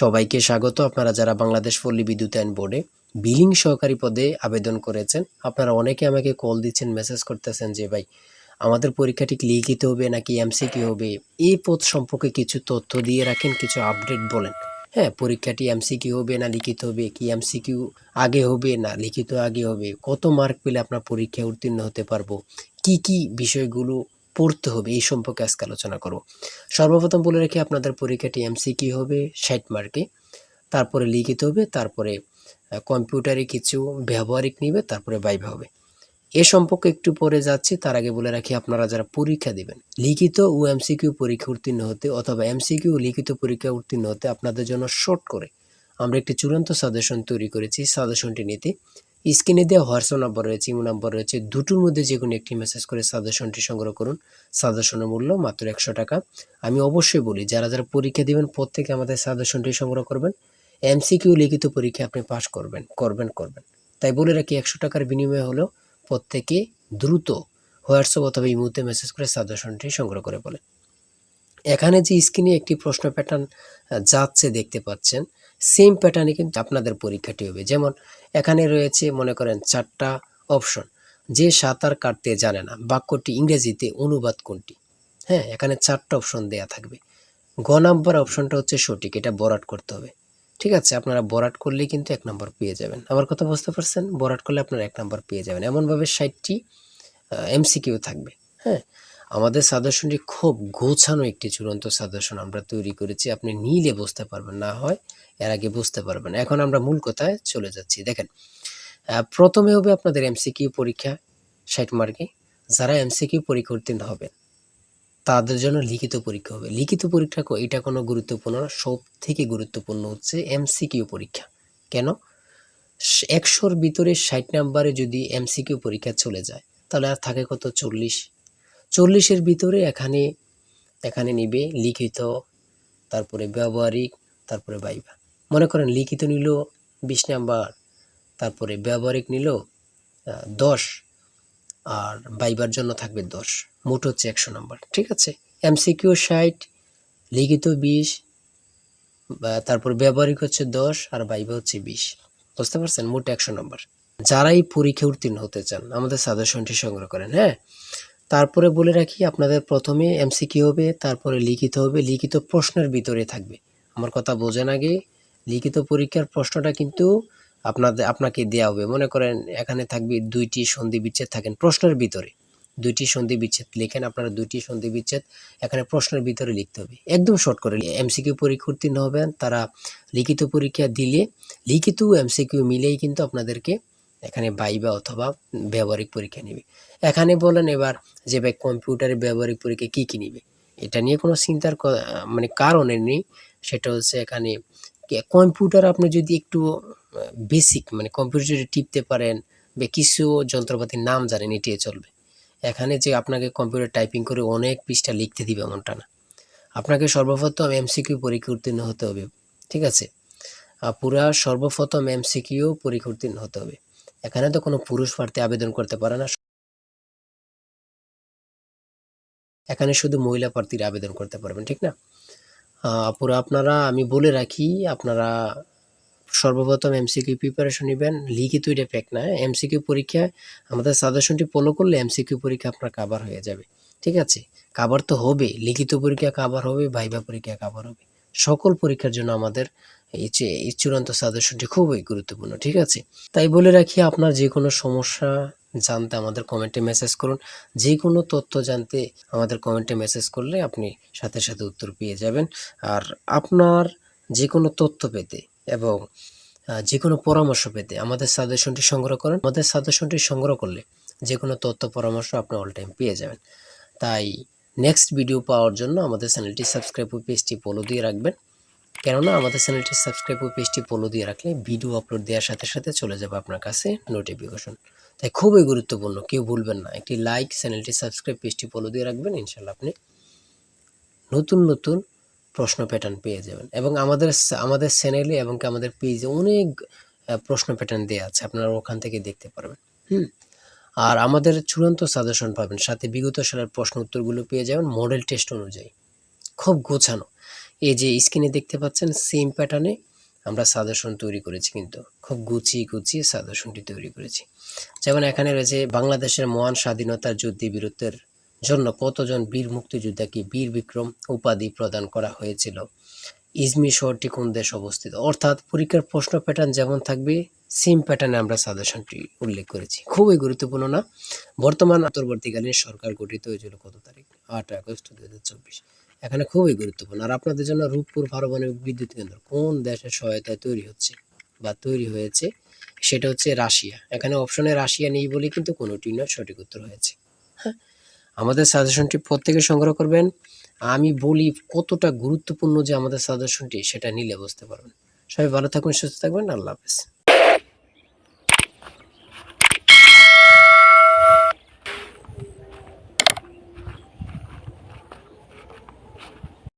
সবাইকে স্বাগত। আপনারা যারা বাংলাদেশ পল্লী বিদ্যুতায়ন বোর্ডে বিলিং সহকারী পদে আবেদন করেছেন, আপনারা অনেকে আমাকে কল দিচ্ছেন, মেসেজ করতেছেন যে, ভাই, আমাদের পরীক্ষাটি লিখিত হবে নাকি এমসিকিউ হবে? এই পদ সম্পর্কে কিছু তথ্য দিয়ে রাখেন, কিছু আপডেট বলেন। হ্যাঁ পরীক্ষাটি এমসিকিউ হবে না লিখিত হবে, কি এমসিকিউ আগে হবে না লিখিত আগে হবে, কত মার্ক পেলে আপনার পরীক্ষায় উত্তীর্ণ হতে পারব? কি কি বিষয়গুলো পড়তে হবে, এই সম্পর্কে আজকে আলোচনা করব। সর্বপ্রথম বলে রাখি, আপনাদের পরীক্ষাটি এমসিকিউ হবে, ষাট মার্কে। তারপরে লিখিত হবে, তারপরে কম্পিউটারে কিছু ব্যবহারিক নিবে, তারপরে বাইবা হবে। এ সম্পর্কে একটু পরে যাচ্ছি, তার আগে বলে রাখি, আপনারা যারা পরীক্ষা দিবেন, লিখিত ও এমসিকিউ পরীক্ষা উত্তীর্ণ হতে অথবা এমসিকিউ লিখিত পরীক্ষা উত্তীর্ণ হতে আপনাদের জন্য শর্ট করে আমরা একটি চূড়ান্ত সাজেশন তৈরি করেছি সাজেশনটি নিতে। স্ক্রিনে দেওয়া হোয়াটসঅ্যাপ নাম্বার রয়েছে, ইমো নাম্বার রয়েছে, দুটোর মধ্যে যে কোনো একটি মেসেজ করে সাজেশনটি সংগ্রহ করুন। সাজেশনের মূল্য মাত্র একশো টাকা। আমি অবশ্যই বলি, যারা যারা পরীক্ষা দিবেন, প্রত্যেকে আমাদের সাজেশনটি সংগ্রহ করবেন। এমসিকিউ লিখিত পরীক্ষা আপনি পাশ করবেন করবেন করবেন। তাই বলে রাখি, একশো টাকার বিনিময়ে হলেও প্রত্যেকে দ্রুত হোয়াটসঅ্যাপ অথবা ইমোতে মেসেজ করে সাজেশনটি সংগ্রহ করে বলে। এখানে যে স্ক্রিনে একটি প্রশ্ন প্যাটার্ন যাচ্ছে দেখতে পাচ্ছেন সেম প্যাটার্নে কিন্তু আপনাদের পরীক্ষাটি হবে। যেমন, এখানে রয়েছে, মনে করেন, চারটা অপশন যে সাঁতার কাটতে জানে না, বাক্যটি ইংরেজিতে অনুবাদ কোনটি? হ্যাঁ এখানে চারটা অপশন দেয়া থাকবে। গ নাম্বার অপশনটা হচ্ছে সঠিক, এটা বরাট করতে হবে। ঠিক আছে, আপনারা বরাট করলেই কিন্তু এক নম্বর পেয়ে যাবেন। আমার কথা বুঝতে পারছেন? বরাট করলে আপনারা এক নম্বর পেয়ে যাবেন। এমনভাবে ষাটটি এমসিকিউ থাকবে। হ্যাঁ আমাদের সাজেশনটি খুব গোছানো একটি চূড়ান্ত সাজেশন আমরা তৈরি করেছি। আপনি নিলে বুঝতে পারবেন, না হয় এর আগে বুঝতে পারবেন। এখন আমরা মূল কথায় চলে যাচ্ছি। দেখেন প্রথমে হবে আপনাদের এমসিকিউ পরীক্ষা, ষাট মার্কে। যারা এমসিকিউ পরীক্ষা উত্তীর্ণ হবেন তাদের জন্য লিখিত পরীক্ষা হবে। লিখিত পরীক্ষা এটা কোনো গুরুত্বপূর্ণ না। সব থেকে গুরুত্বপূর্ণ হচ্ছে এমসিকিউ পরীক্ষা। কেন? একশোর ভিতরে ষাট নাম্বারে যদি এমসিকিউ পরীক্ষা চলে যায়, তাহলে আর থাকে কত? চল্লিশ। চল্লিশের ভিতরে এখানে এখানে নিবে লিখিত, তারপরে ব্যবহারিক, তারপরে বাইবা মনে করেন লিখিত নিল বিশ নাম্বার, তারপরে ব্যবহারিক নিল দশ, আর বাইবার জন্য থাকবে দশ। মোট হচ্ছে একশো নাম্বার, ঠিক আছে? এমসিকিউ ষাট, লিখিত বিশ তারপর ব্যবহারিক হচ্ছে দশ, আর বাইবা হচ্ছে বিশ। বুঝতে পারছেন? মোট একশো নম্বর। যারাই পরীক্ষা উত্তীর্ণ হতে চান, আমাদের সাজেশনটি সংগ্রহ করেন হ্যাঁ? তারপরে বলে রাখি, আপনাদের প্রথমে এমসিকিউ হবে, তারপরে লিখিত হবে। লিখিত প্রশ্নের ভিতরে থাকবে। আমার কথা বোঝেন আগে। লিখিত পরীক্ষার প্রশ্নটা কিন্তু আপনাদের আপনাকে দেওয়া হবে। মনে করেন এখানে থাকবে দুইটি সন্ধি বিচ্ছেদ থাকেন প্রশ্নের ভিতরে। দুইটি সন্ধি বিচ্ছেদ লেখেন আপনারা দুইটি সন্ধি বিচ্ছেদ, এখানে প্রশ্নের ভিতরে লিখতে হবে। একদম শর্ট করে এমসিকিউ পরীক্ষা উত্তীর্ণ হবেন। তারা লিখিত পরীক্ষা দিলে, লিখিত এমসিকিউ মিলেই কিন্তু আপনাদেরকে এখানে বাইবা অথবা ব্যবহারিক পরীক্ষা নেবে। এখানে বলেন এবার যে ভাই কম্পিউটারে ব্যবহারিক পরীক্ষা কী কী নিবে? এটা নিয়ে কোনো চিন্তার মানে কারণে নেই। সেটা হচ্ছে এখানে কম্পিউটার আপনি যদি একটু বেসিক মানে কম্পিউটারে টিপতে পারেন বা কিছু যন্ত্রপাতির নাম জানেন এটিয়ে চলবে। এখানে যে আপনাকে কম্পিউটার টাইপিং করে অনেক পৃষ্ঠা লিখতে দিবে এমনটা না। আপনাকে সর্বপ্রথম এমসিকিউ পরীক্ষা উত্তীর্ণ হতে হবে, ঠিক আছে? পুরা সর্বপ্রথম এমসিকিউ পরীক্ষা উত্তীর্ণ হতে হবে। এখানে তো কোনো পুরুষ প্রার্থী আবেদন করতে পারে না। এখানে শুধু মহিলা প্রার্থীরা আবেদন করতে পারবেন ঠিক না? আহ, পুরো আপনারা আমি বলে রাখি আপনারা সর্বপ্রথম এমসিকিউ প্রিপারেশন নেবেন। লিখিত এটা প্যাক না এমসিকিউ পরীক্ষায় আমাদের সাজেশনটি ফলো করলে এমসিকিউ পরীক্ষা আপনার কাভার হয়ে যাবে ঠিক আছে? কাভার তো হবে লিখিত পরীক্ষা কাভার হবে ভাইবা পরীক্ষা কাভার হবে। সকল পরীক্ষার জন্য আমাদের এই চূড়ান্ত সাজেশনটি খুবই গুরুত্বপূর্ণ, ঠিক আছে? তাই বলে রাখি, আপনার যে কোনো সমস্যা জানতে আমাদের কমেন্টে মেসেজ করুন। যে কোনো তথ্য জানতে আমাদের কমেন্টে মেসেজ করলে আপনি সাথে সাথে উত্তর পেয়ে যাবেন। আর আপনার যে কোনো তথ্য পেতে এবং যে কোনো পরামর্শ পেতে আমাদের সাজেশনটি সংগ্রহ করুন। আমাদের সাজেশনটি সংগ্রহ করলে যে কোনো তথ্য, পরামর্শ আপনি অল টাইম পেয়ে যাবেন। তাই নেক্সট ভিডিও পাওয়ার জন্য আমাদের চ্যানেলটি সাবস্ক্রাইব ও পেজটি ফলো দিয়ে রাখবেন। কেননা আমাদের চ্যানেলটি সাবস্ক্রাইব ও পেজটি ফলো দিয়ে রাখলে ভিডিও আপলোড দেওয়ার সাথে সাথে চলে যাবে আপনার কাছে নোটিফিকেশন তাই খুবই গুরুত্বপূর্ণ, কেউ ভুলবেন না। একটি লাইক চ্যানেলটি সাবস্ক্রাইব, পেজটি ফলো দিয়ে রাখবেন ইনশাল্লাহ আপনি নতুন নতুন প্রশ্ন প্যাটার্ন পেয়ে যাবেন। এবং আমাদের আমাদের চ্যানেলে এবং আমাদের পেজে অনেক প্রশ্ন প্যাটার্ন দেওয়া আছে, আপনারা ওখান থেকে দেখতে পারবেন। হুম? আর আমাদের চূড়ান্ত সাজেশন পাবেন। সাথে বিগত সালের প্রশ্ন উত্তরগুলো পেয়ে যাবেন। মডেল টেস্ট অনুযায়ী। খুব গোছানো। এই যে স্ক্রিনে দেখতে পাচ্ছেন সেম প্যাটার্নে আমরা সাজেশন তৈরি করেছি কিন্তু। খুব গুছিয়ে গুছিয়ে সাজেশনটি তৈরি করেছি। যেমন এখানে রয়েছে, বাংলাদেশের মহান স্বাধীনতার যুদ্ধে বীরত্বের জন্য কতজন বীর মুক্তিযোদ্ধাকে বীর বিক্রম উপাধি প্রদান করা হয়েছিল? ইজমির শহরটি কোন দেশ অবস্থিত? অর্থাৎ পরীক্ষার প্রশ্ন প্যাটার্ন যেমন থাকবে সেম প্যাটার্নে আমরা সাজেশনটি উল্লেখ করেছি। খুবই গুরুত্বপূর্ণ না? বর্তমান অন্তর্বর্তীকালীন সরকার গঠিত হয়েছিল কত তারিখ? আট আগস্ট দু হাজার চব্বিশ। এখানে খুবই গুরুত্বপূর্ণ। আর আপনাদের জন্য রূপপুর পারমাণবিক বিদ্যুৎ কেন্দ্র কোন দেশের সহায়তায় তৈরি হচ্ছে বা তৈরি হয়েছে সেটা হচ্ছে রাশিয়া। এখানে অপশনে রাশিয়া নেই বলে কিন্তু কোনোটি নয়, সঠিক উত্তর হয়েছে। হ্যাঁ আমাদের সাজেশনটি প্রত্যেকে সংগ্রহ করবেন। আমি বলি কতটা গুরুত্বপূর্ণ যে আমাদের সাজেশনটি সেটা নিলে বুঝতে পারবেন। সবাই ভালো থাকবেন সুস্থ থাকবেন। আল্লাহ হাফেজ।